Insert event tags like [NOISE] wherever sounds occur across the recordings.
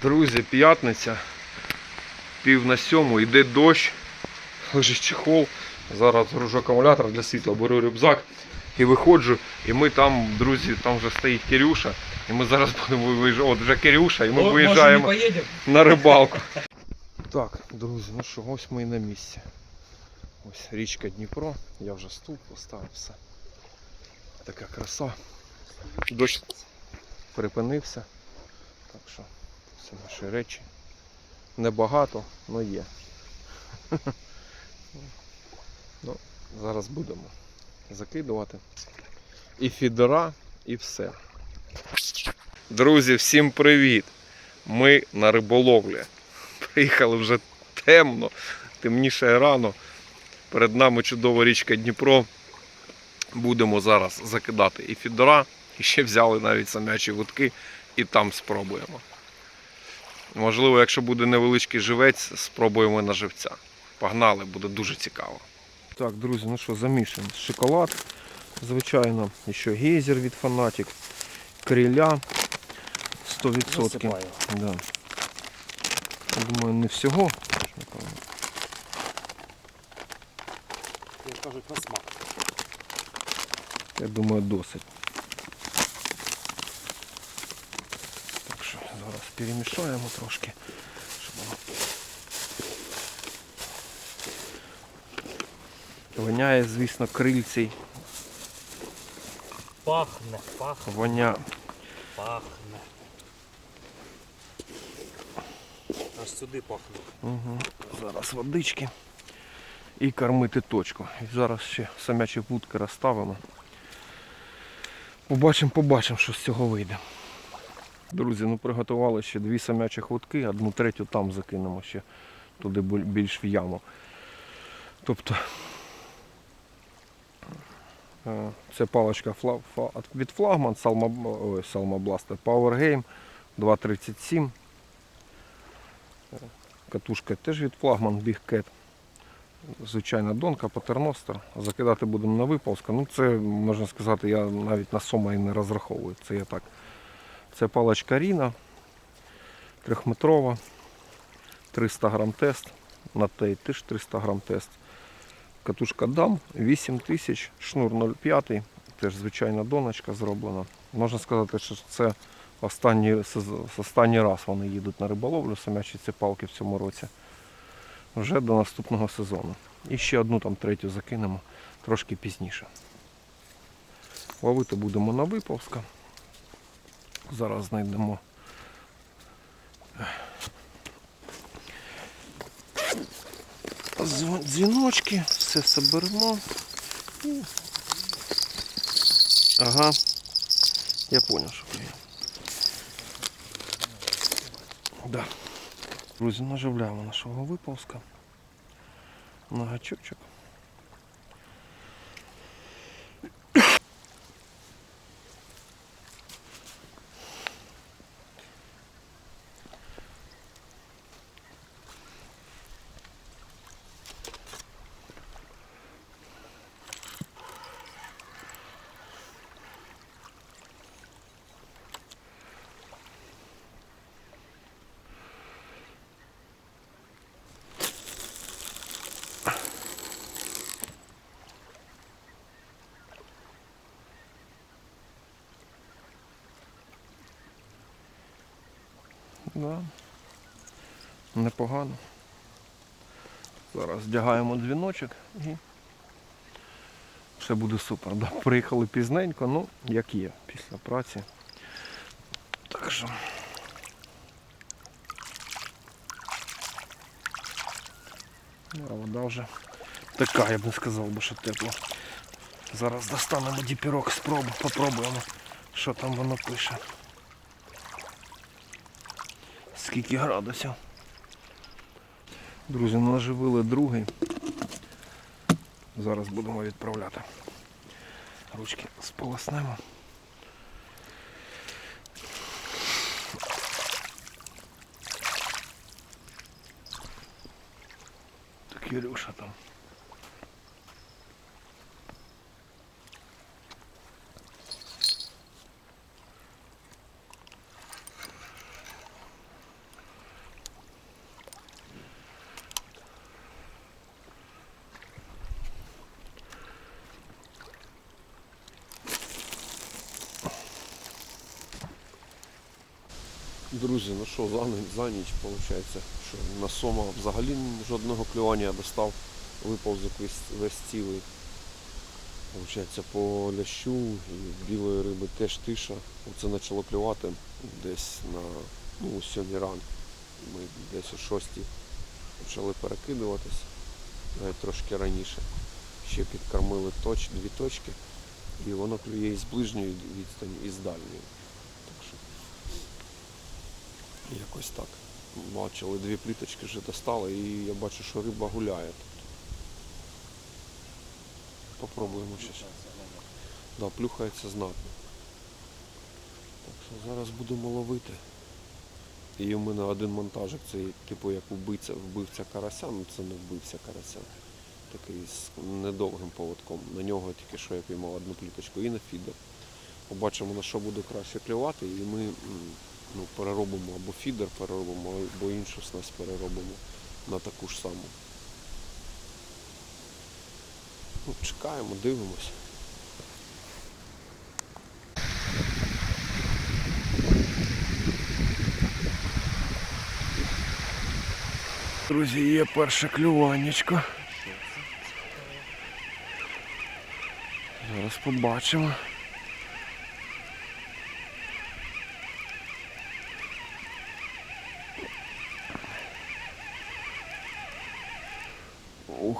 Друзі, п'ятниця, пів на сьому, йде дощ, лежить чехол. Зараз гружу акумулятор для світла, беру рюкзак і виходжу. І ми там, друзі, там вже стоїть Кирюша. І ми зараз [LAUGHS] будемо виїжджати. От вже Кирюша, і ми виїжджаємо на рибалку. [LAUGHS] Так, друзі, ну що, ось ми і на місці. Ось річка Дніпро. Я вже стул поставив все. Така краса. Дощ припинився. Так що це наші речі. Небагато, але є. [LAUGHS] Ну, зараз будемо закидувати. І фідера, і все. Друзі, всім привіт! Ми на риболовлі. Приїхали вже темно, темніше рано. Перед нами чудова річка Дніпро. Будемо зараз закидати і фідера, і ще взяли навіть самячі вудки і там спробуємо. Можливо, якщо буде невеличкий живець, спробуємо на живця. Погнали, буде дуже цікаво. Так, друзі, ну що, замішаємо. Шоколад, звичайно, ще гейзер від Fanatic, криля 100%. Засипаю. Да. Я думаю, не всього. Як кажуть, на смак. Я думаю, досить. Так що зараз перемішаємо трошки, щоб воно. Воняє, звісно, крильцей. Пахне, пахне, Воня. пахне. Аж сюди пахне. Угу. Зараз водички. І кормити точку. І зараз ще самячі вудки розставимо. Побачимо, побачимо, що з цього вийде. Друзі, ну приготували ще дві самячих вудки, одну третю там закинемо ще туди більш в яму. Тобто е, це паличка від флагман Blaster Power Game 2.37. Е, Катушка теж від флагман Big. Звичайна донка, патерностер. Закидати будемо на виползка. Ну це можна сказати, я навіть на сома і не розраховую. Це я так. Це паличка Ріна, трьохметрова, 300 грам тест. На тей теж 300 грам тест. Катушка дам 8000, шнур 0,5, теж звичайна доночка зроблена. Можна сказати, що це останній, останній раз вони їдуть на риболовлю, самячі ці палки в цьому році. Вже до наступного сезону. І ще одну там третю закинемо трошки пізніше. Ловити будемо на виповзка. Зараз знайдемо. Дзвіночки, все соберемо. Ага. Я зрозумів, що є. Да. Друзі, наживляємо нашого виползка. На гачочок. Да. Непогано. Зараз вдягаємо дзвіночок і все буде супер. Да. Приїхали пізненько, ну як є після праці. Так що. А вода вже така, я б не сказав би, що тепло. Зараз достанемо діпірок, спробу, попробуємо, що там воно пише. Скільки градусів. Друзі, наживили другий. Зараз будемо відправляти. Ручки сполоснемо. Так Юрюша там. Друзі, ну що, за, ні- за ніч виходить, що на сома взагалі жодного клювання я достав, виповзок весь, весь цілий. Получається, по лящу і білої риби теж тиша. Оце почало клювати десь на ну, сьогодні ранку. Ми десь о 6 почали перекидуватись, навіть трошки раніше. Ще підкормили точ, дві точки, і воно клює і з ближньої відстані, і з дальньої. Якось так. Бачили, дві пліточки вже достали і я бачу, що риба гуляє. Попробуємо ще. Да, плюхається знатно. Так що зараз будемо ловити. І у мене один монтажик, це типу як вбивця, вбивця карася, ну це не вбивця карася. Такий з недовгим поводком. На нього тільки що я піймав одну пліточку і на фідер. Побачимо на що буде краще клювати, і ми ну, переробимо або фідер переробимо, або іншу снасть переробимо на таку ж саму. Ну, чекаємо, дивимося. Друзі, є перше клюваннячко. Зараз побачимо.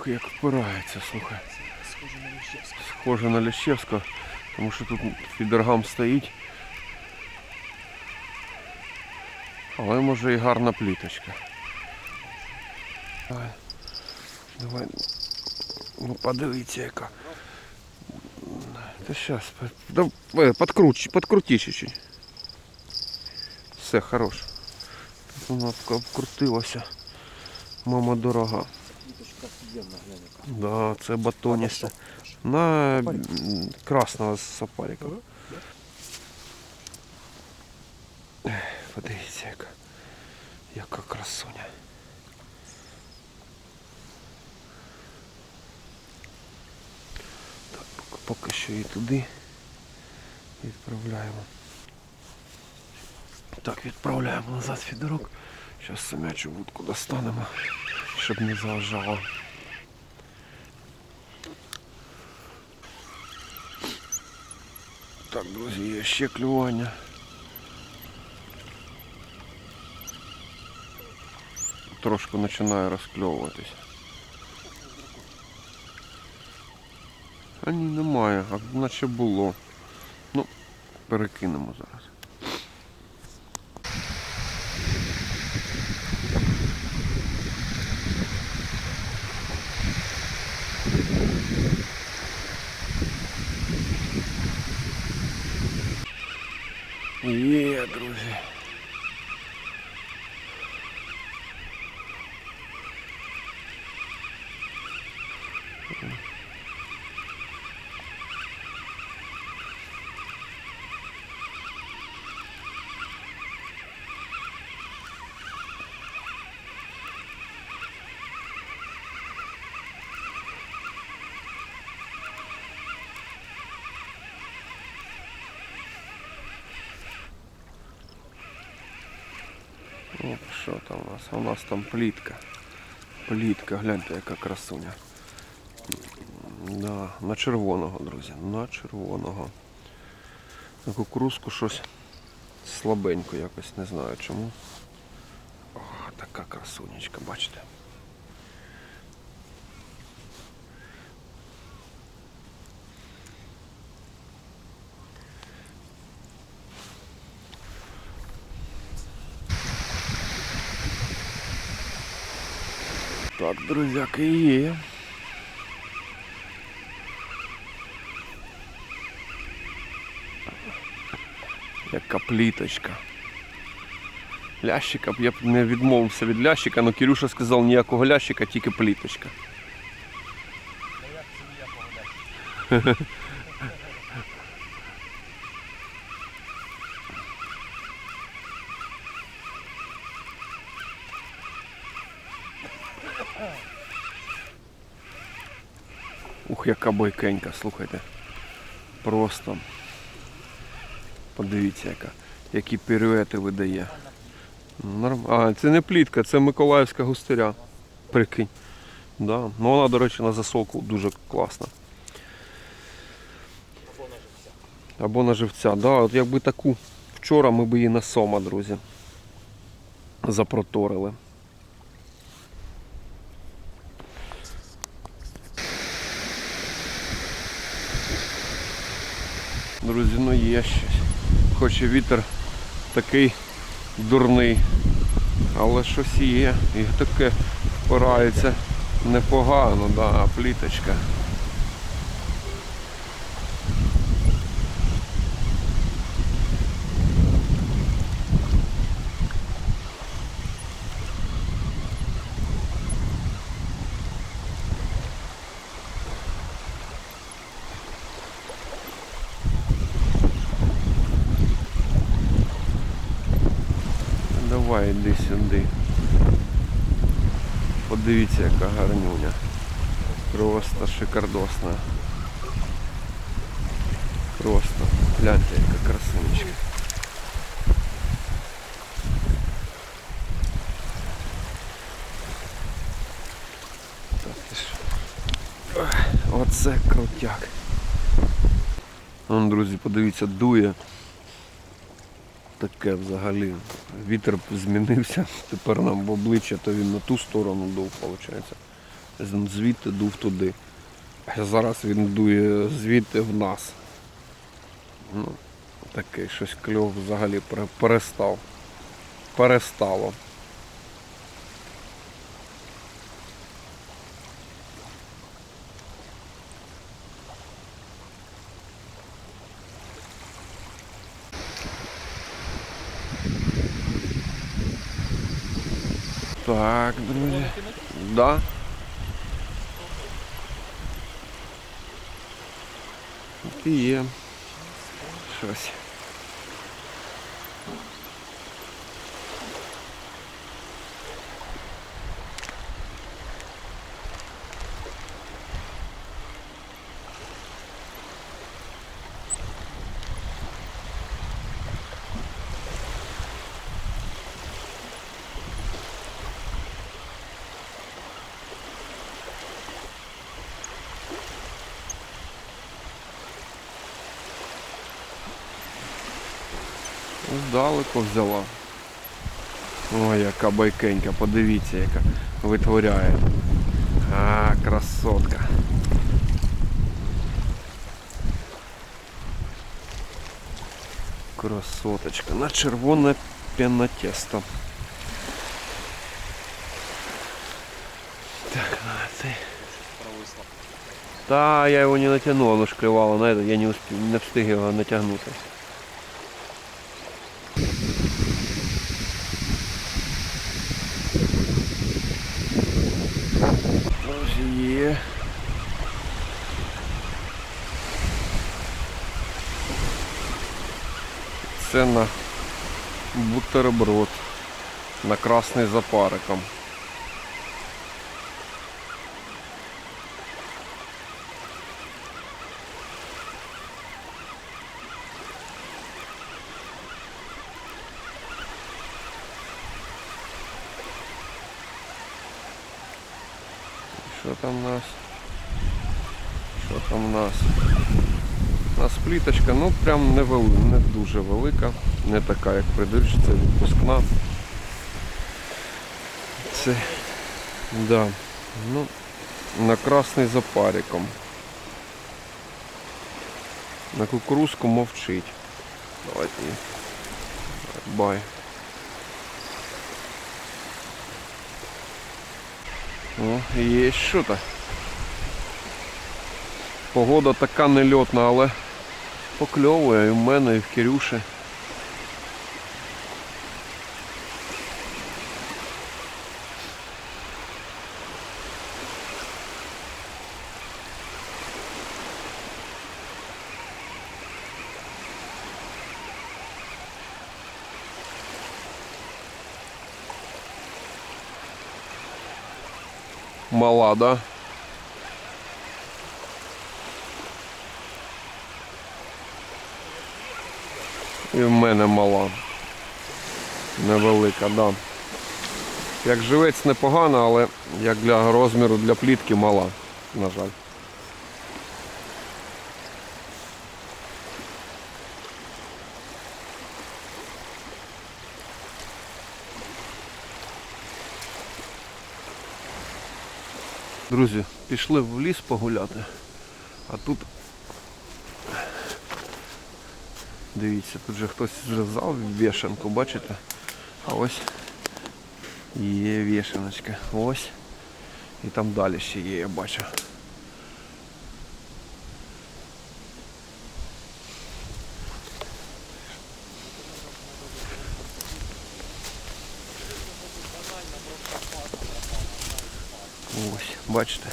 Ух, як впирається, слухай. Схоже на Лящевського, тому що тут фідергам стоїть. Але може і гарна пліточка. Давай. Давай. Ну подивіться яка. Та щас, подкрути чуть-чуть. Все, хорош. Тут вона обк- обкрутилася. Мама дорога. Пліточка глянь. Да, це батоніста. На красного з сапарика. Подивіться, яка, яка красуня. Так, поки, поки що і туди відправляємо. Так, відправляємо назад фідерок. Зараз самячу вудку достанемо, щоб не заважало. Так, друзі, є ще клювання. Трошки починає розкльовуватись. А ні, немає, а наче було. Ну, перекинемо зараз. Є, друзі. О, що там у нас? У нас там плітка. Плітка, гляньте, яка красуня. Да, на червоного, друзі, на червоного. На кукурузку щось слабенько якось, не знаю чому. О, така красунечка, бачите. Так, друзяки, є. Яка пліточка. Лящика б я б не відмовився від лящика, але Кирюша сказав ніякого лящика, тільки пліточка. [LAUGHS] Ух, яка бойкенька, слухайте. Просто. Подивіться, яка. Які піруети видає. А, це не плітка, це Миколаївська густиря. Прикинь. Да. Ну вона, до речі, на засолку дуже класна. Або на живця. Да, от якби таку вчора ми б її на сома, друзі. Запроторили. Друзі, ну є щось. Хоч і вітер такий дурний. Але щось є. І таке впирається непогано, да, пліточка. Давай іди сюди. Подивіться, яка гарнюня. Просто шикардосна. Просто. Гляньте, яка красунечка. Оце крутяк. Вон, друзі, подивіться, дує. Таке взагалі. Вітер змінився. Тепер нам в обличчя, то він на ту сторону дув, виходить. Звідти дув туди. Зараз він дує звідти в нас. Ну, такий щось кльов взагалі перестав. Перестало. Так, друзі. Да. І є. Щось. Здалеку взяла. Ой, яка байкенька, подивіться, яка витворяє. А, красотка. Красоточка. На червоне пенотесто. Так, на. Провисло. Та я його не натягнув, воно ж это, я не, успів, не встиг його натягнути. Це на бутерброд. На красний запариком. Що там у нас? Що там у нас? У нас пліточка, ну прям не, вели, не дуже велика, не така, як придивши, це відпускна. Це, да, ну, на красний запариком. На кукурузку мовчить. Давайте. Бай. О, є що то. Погода така нельотна, але покльовує і в мене, і в Кирюші. Мала, да? І в мене мала. Невелика, так. Да. Як живець непогано, але як для розміру для плітки мала, на жаль. Друзі, пішли в ліс погуляти, а тут дивіться, тут же хтось зрізав вішанку, бачите? А ось є вішаночка. Ось. І там далі ще є, я бачу. Ось, бачите?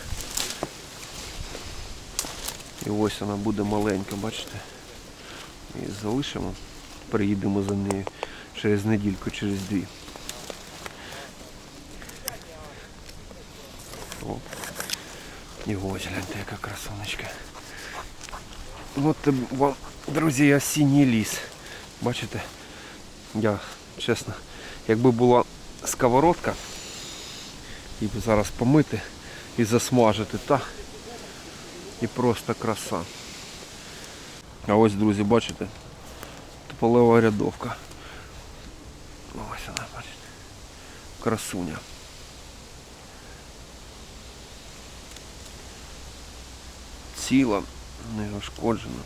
І ось вона буде маленька, бачите? І залишимо. Приїдемо за нею через недільку, через дві. Оп. І ось гляньте, яка красуночка. От вам, друзі, осінній ліс. Бачите? Я, чесно, якби була сковородка, і зараз помити і засмажити, та і просто краса. А ось, друзі, бачите? Тополева рядовка. Ось вона, бачите. Красуня. Ціла, не ушкоджена.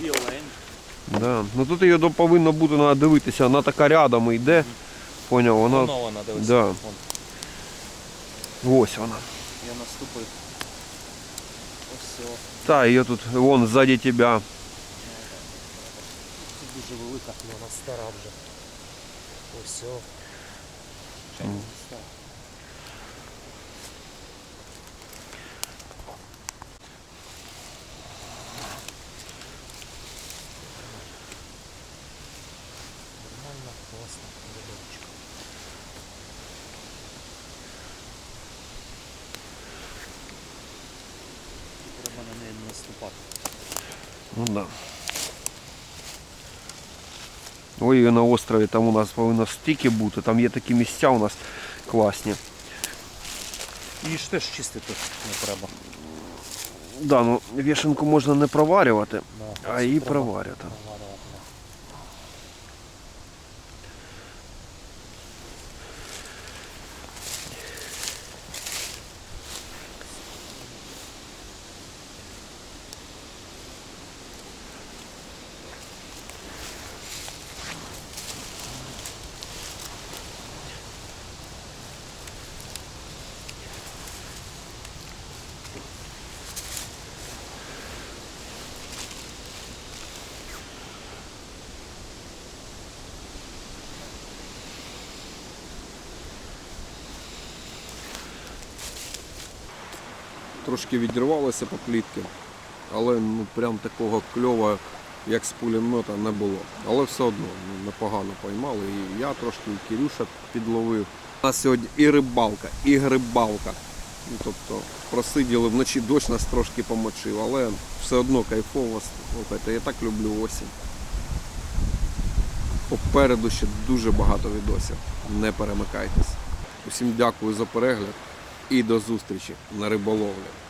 Білень. Да. Ну тут її повинно бути, треба дивитися, вона така рядом йде. Поняв, вона. Воно вона дивись. Да. Ось вона. Я наступив. Ось о. Та, її тут вон ззаді тебе. Це дуже велика, і вона стара вже. Ось Да. Ой, і на острові там у нас повинно стільки бути, там є такі місця у нас класні. Її ж теж чистити не треба. Да, ну вішенку можна не проварювати, Да, а її проварювати. проварювати, Трошки відірвалося по плітки, але ну прям такого кльова, як з пулемета, не було. Але все одно ну, непогано поймали. І я трошки, і Кирюша підловив. У нас сьогодні і рибалка, і грибалка. Ну, тобто просиділи вночі дощ нас трошки помочив, але все одно кайфово. Слухайте, я так люблю осінь. Попереду ще дуже багато відосів. Не перемикайтесь. Усім дякую за перегляд і до зустрічі на риболовлі.